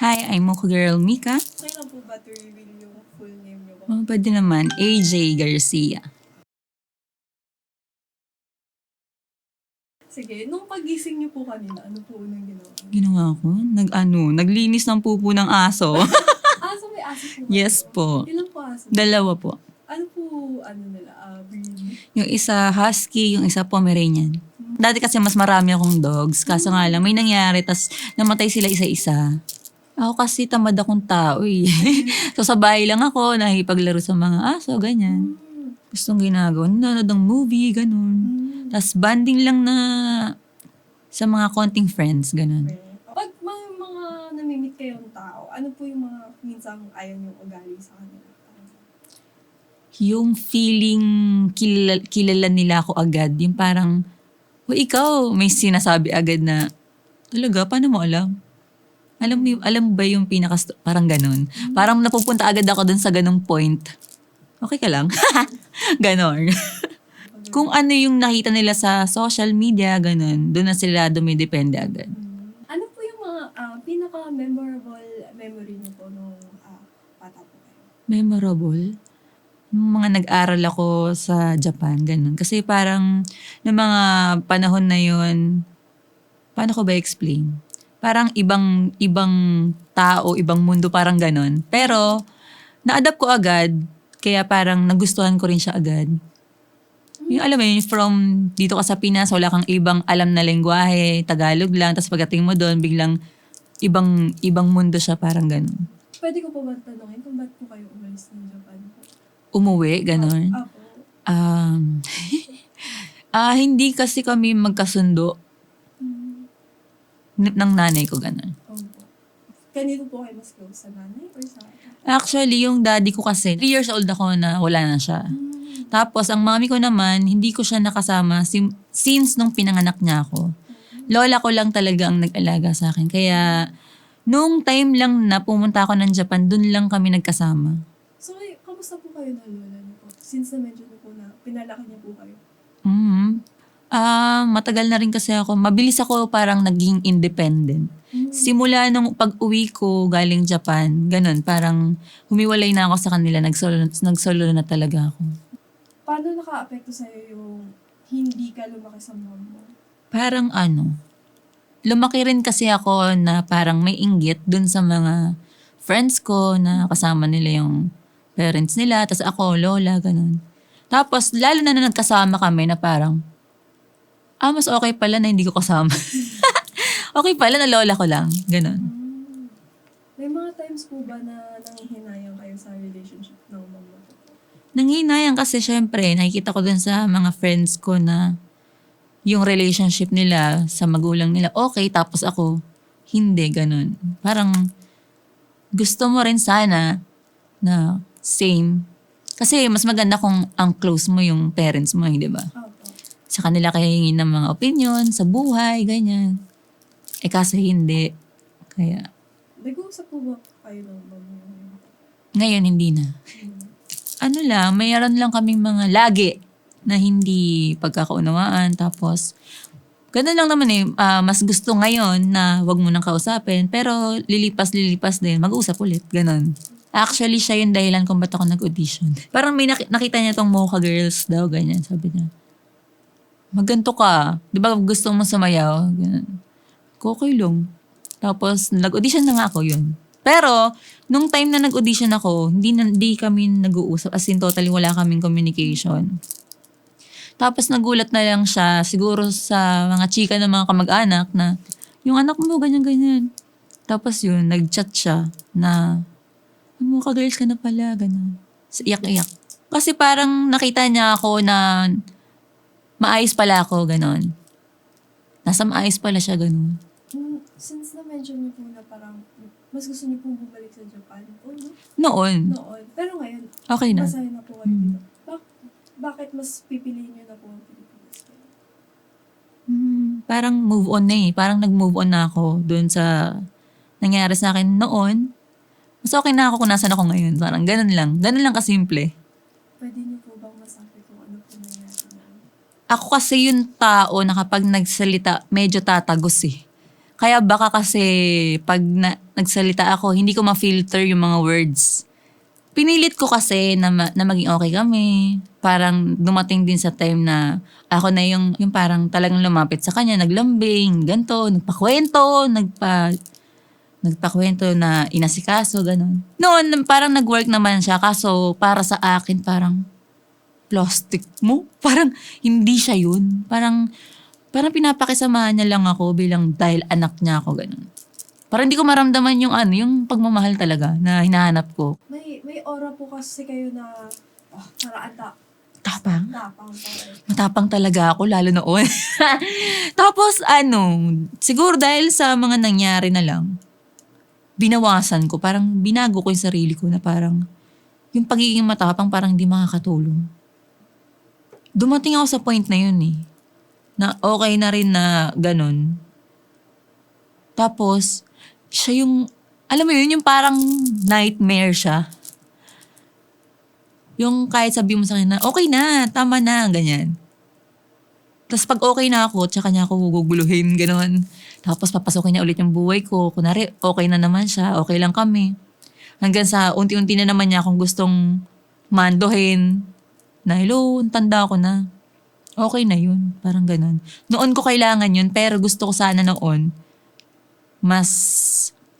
Hi, I'm Mocha Girl Mika. Okay lang po ba to reveal yung full name niyo ba? Oh, pwede naman, AJ Garcia. Sige, nung pagising niyo po kanina, ano po unang ginawa? Ginawa ko? Nag-ano, naglinis ng pupo ng aso. Aso may aso po. ba yes kayo? po. Ilan po aso? Dalawa po. ano po, ano nila, ah, breed? Yung isa husky, yung isa Pomeranian. Dati kasi mas marami akong dogs, kaso nga lang may nangyari, tas namatay sila isa-isa. Ako kasi tamad akong tao eh. so sa bahay lang ako, nahipaglaro sa mga aso, ganyan. Hmm. Gustong ginagawa, nanonood ng movie, ganun. Hmm. Tas banding lang na sa mga konting friends, ganun. Okay. Pag may mga namimit kayong tao, ano po yung mga minsang ayaw niyong ugali sa kanila? Yung feeling kilala, kilala nila ako agad, yung parang, o ikaw, may sinasabi agad na, talaga, paano mo alam? Alam mo, alam ba yung pinaka, parang ganun? Parang napupunta agad ako dun sa ganung point. Okay ka lang? ganon. Kung ano yung nakita nila sa social media, ganun, doon na sila dumidepende agad. Hmm. Ano po yung mga ah, pinaka-memorable memory niyo po nung ah, bata po kayo? Memorable? Nung mga nag-aral ako sa Japan, ganun. Kasi parang, ng mga panahon na yun, paano ko ba explain? Parang ibang, ibang tao, ibang mundo, parang ganun. Pero, na-adapt ko agad, kaya parang nagustuhan ko rin siya agad. Yung alam mo yun, from dito ka sa Pinas, wala kang ibang alam na lengguwahe, Tagalog lang, tapos pagdating mo doon, biglang ibang ibang mundo siya, parang ganun. Pwede ko po ba tanongin kung ba't po kayo umalis ng Japan? Umuwi, ganun. Apo. Um, ah hindi kasi kami magkasundo ng nanay ko ganun. Opo. Kanino po kayo mas close? Sa nanay or sa... Actually, yung daddy ko kasi, 3 years old ako na wala na siya. Hmm. Tapos, ang mami ko naman, hindi ko siya nakasama sim- since nung pinanganak niya ako. Lola ko lang talaga ang nag-alaga sa akin. Kaya, nung time lang na pumunta ako ng Japan, dun lang kami nagkasama. So, kamusta po kayo ng lola niyo po? Since na-mention niyo po na pinalaki niya po kayo. Mhm. Ah, matagal na rin kasi ako. Mabilis ako parang naging independent. Simula nung pag-uwi ko galing Japan, ganun, parang humiwalay na ako sa kanila, nagsolo, nagsolo na talaga ako. Paano naka-apekto sa'yo yung hindi ka lumaki sa mom mo? Parang ano, lumaki rin kasi ako na parang may inggit dun sa mga friends ko na kasama nila yung parents nila, tas ako, lola, ganun. Tapos, lalo na na nagkasama kami na parang, ah, mas okay pala na hindi ko kasama. okay pala na lola ko lang, ganun. Hmm. May mga times po ba na nangihinayang kayo sa relationship ng po? Nanghinayang kasi syempre, nakikita ko dun sa mga friends ko na yung relationship nila sa magulang nila, okay, tapos ako, hindi, ganun. Parang, gusto mo rin sana na same. Kasi mas maganda kung ang close mo yung parents mo, hindi ba? Opo. Sa kanila kayo hingin ng mga opinion, sa buhay, ganyan. Eh kaso hindi. Kaya, Nag-uusap po ba kayo ng ngayon hindi na. Hmm. ano lang, mayroon lang kaming mga lagi na hindi pagkakaunawaan. Tapos, ganun lang naman eh. ah, mas gusto ngayon na wag mo nang kausapin. Pero lilipas-lilipas din, mag-usap ulit. Ganun. Actually, siya yung dahilan kung ba't ako nag-audition. Parang may nak- nakita niya tong Mocha Girls daw, ganyan. Sabi niya, magganto ka. Di ba gusto mo sumayaw? Ganun. Okay lang. Tapos, nag-audition na nga ako yun. Pero, nung time na nag-audition ako, hindi, na, hindi kami nag-uusap. As in, totally wala kaming communication. Tapos nagulat na lang siya, siguro sa mga chika ng mga kamag-anak na, yung anak mo, ganyan-ganyan. Tapos yun, nag-chat siya na, ano ka girls ka na pala, ganun. Iyak-iyak. Kasi parang nakita niya ako na maayos pala ako, ganun. Nasa maayos pala siya, ganun. Hmm, Since na-mention niyo po na parang mas gusto niyo po bumalik sa Japan po, no? Noon, Noon. Pero ngayon, okay na. masaya na po kayo dito. Bak- bakit mas pipiliin niyo na po ang Pilipinas? Hmm, parang move on na eh. Parang nag-move on na ako dun sa nangyari sa akin noon. Mas okay na ako kung nasan ako ngayon. Parang ganun lang. Ganun lang kasimple. Pwede niyo po bang masabi kung ano po nangyari? Ako kasi yung tao na kapag nagsalita, medyo tatagos eh. Kaya baka kasi pag na, nagsalita ako, hindi ko ma-filter yung mga words. Pinilit ko kasi na, na maging okay kami. Parang dumating din sa time na ako na yung, yung parang talagang lumapit sa kanya, naglambing, ganto, nagpakwento, nagpa, nagpakwento na inasikaso, ganun. Noon, parang nag-work naman siya, kaso para sa akin, parang plastic mo. Parang hindi siya yun. Parang, parang pinapakisamahan niya lang ako bilang dahil anak niya ako, ganun. Parang hindi ko maramdaman yung ano, yung pagmamahal talaga na hinahanap ko. May, may aura po kasi kayo na, oh, parang ata, Tapang. tapang parang. Matapang talaga ako, lalo noon. Tapos ano, siguro dahil sa mga nangyari na lang, binawasan ko, parang binago ko yung sarili ko na parang, yung pagiging matapang parang hindi makakatulong. Dumating ako sa point na yun eh, na okay na rin na ganun. Tapos, siya yung, alam mo yun, yung parang nightmare siya. Yung kahit sabi mo sa akin na, okay na, tama na, ganyan. Tapos pag okay na ako, tsaka niya ako guguluhin, gano'n. Tapos papasokin niya ulit yung buhay ko. Kunwari, okay na naman siya, okay lang kami. Hanggang sa unti-unti na naman niya akong gustong mandohin. Na, hello, tanda ko na. Okay na yun. Parang gano'n. Noon ko kailangan yun, pero gusto ko sana noon, mas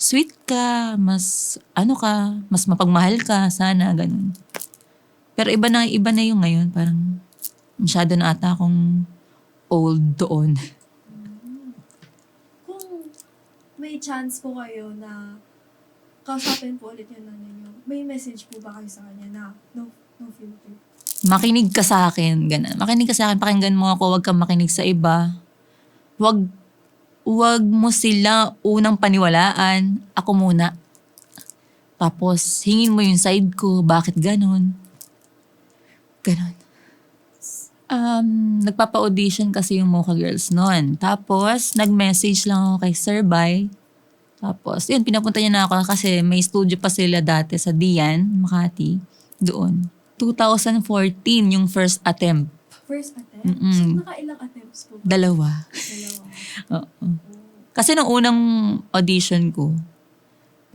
sweet ka, mas ano ka, mas mapagmahal ka, sana, ganun. Pero iba na, iba na yung ngayon. Parang masyado na ata akong old doon. Kung may chance po kayo na kausapin po ulit yung nanay niyo, may message po ba kayo sa kanya na no, no filter? Makinig ka sa akin, ganun. Makinig ka sa akin, pakinggan mo ako, huwag kang makinig sa iba. Huwag, huwag mo sila unang paniwalaan. Ako muna. Tapos, hingin mo yung side ko, bakit ganun? Ganun. Um, nagpapa-audition kasi yung Mocha Girls noon. Tapos, nag-message lang ako kay Sir Bay. Tapos, yun, pinapunta niya na ako kasi may studio pa sila dati sa Dian, Makati. Doon. 2014 yung first attempt. First attempt? Mm-mm. So, nakailang attempts po ba? Dalawa. Dalawa. Oo. Kasi nung unang audition ko,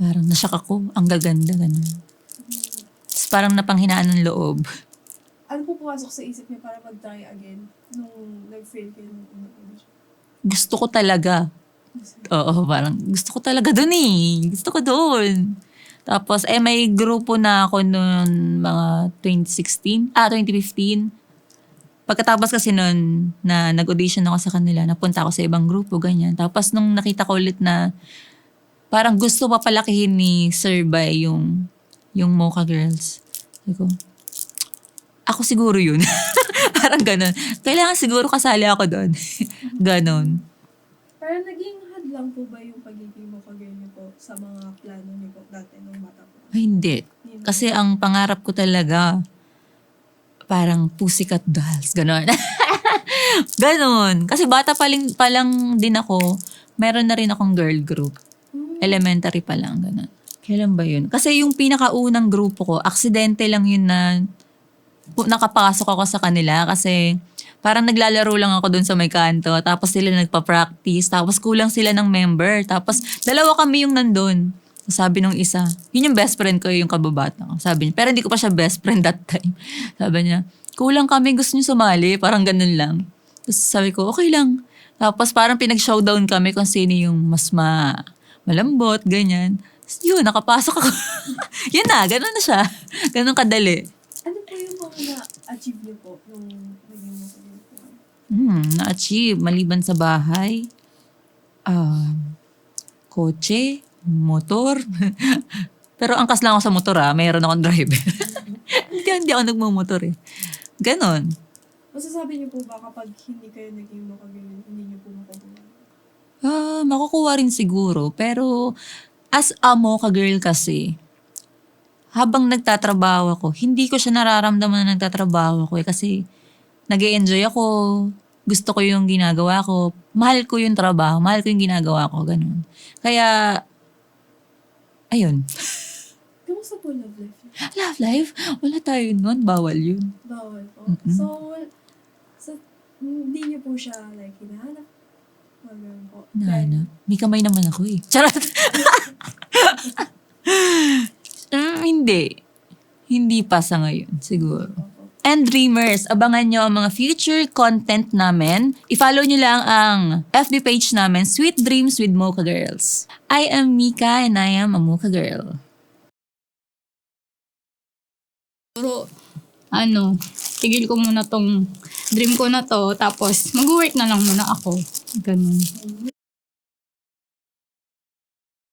parang nasyak ako. Ang gaganda, ganun. Tapos parang napanghinaan ng loob. Ano po pumasok sa isip niyo para mag-try again nung nag-fail kayo nung unang audition? Gusto ko talaga. Oo, parang gusto ko talaga dun eh. Gusto ko dun. Tapos, eh, may grupo na ako noon mga 2016, ah, 2015. Pagkatapos kasi noon na nag-audition ako sa kanila, napunta ako sa ibang grupo, ganyan. Tapos, nung nakita ko ulit na parang gusto pa palakihin ni Sir Bay yung, yung Mocha Girls. Sabi ko, ako siguro yun. parang ganun. Kailangan siguro kasali ako doon. ganon. Pero naging hadlang po ba yung pagiging kagaya niyo po sa mga plano niyo po dati nung bata po? Ay, hindi. Hindi Kasi ang pangarap ko talaga, parang pussycat dolls, gano'n. ganon. Kasi bata pa lang, pa lang din ako, meron na rin akong girl group. Hmm. Elementary pa lang, gano'n. Kailan ba yun? Kasi yung pinakaunang grupo ko, aksidente lang yun na nakapasok ako sa kanila kasi parang naglalaro lang ako dun sa may kanto. Tapos sila nagpa-practice. Tapos kulang sila ng member. Tapos dalawa kami yung nandun. Sabi nung isa, yun yung best friend ko, yung kababata ko. Sabi niya, pero hindi ko pa siya best friend that time. Sabi niya, kulang kami, gusto niyo sumali. Parang ganun lang. Tapos sabi ko, okay lang. Tapos parang pinag-showdown kami kung sino yung mas ma malambot, ganyan. Yun, nakapasok ako. yun na, ganun na siya. Ganun kadali. Ano po yung mga na-achieve niyo po nung naging? Hmm, na-achieve. Maliban sa bahay, um, kotse, motor. Pero angkas lang ako sa motor ah. Mayroon akong driver. hindi, hindi ako nagmumotor eh. Ganon. Masasabi niyo po ba kapag hindi kayo naging mo kagaya, hindi niyo po makukuha? Ah, makukuha rin siguro. Pero as a mocha girl kasi, habang nagtatrabaho ako, hindi ko siya nararamdaman na nagtatrabaho ako eh. Kasi nag enjoy ako, gusto ko yung ginagawa ko, mahal ko yung trabaho, mahal ko yung ginagawa ko, ganun. Kaya, ayun. Kamusta po love life? Love life? Wala tayo nun, bawal yun. Bawal po. Mm-mm. So, so, hindi niyo po siya like hinahanap? Ganun po. Nahanap. May kamay naman ako eh. Charot. Mm, hindi. Hindi pa sa ngayon, siguro. And Dreamers, abangan nyo ang mga future content namin. I-follow nyo lang ang FB page namin, Sweet Dreams with Mocha Girls. I am Mika and I am a Mocha Girl. Siguro, ano, tigil ko muna tong dream ko na to, tapos mag-work na lang muna ako. Ganun.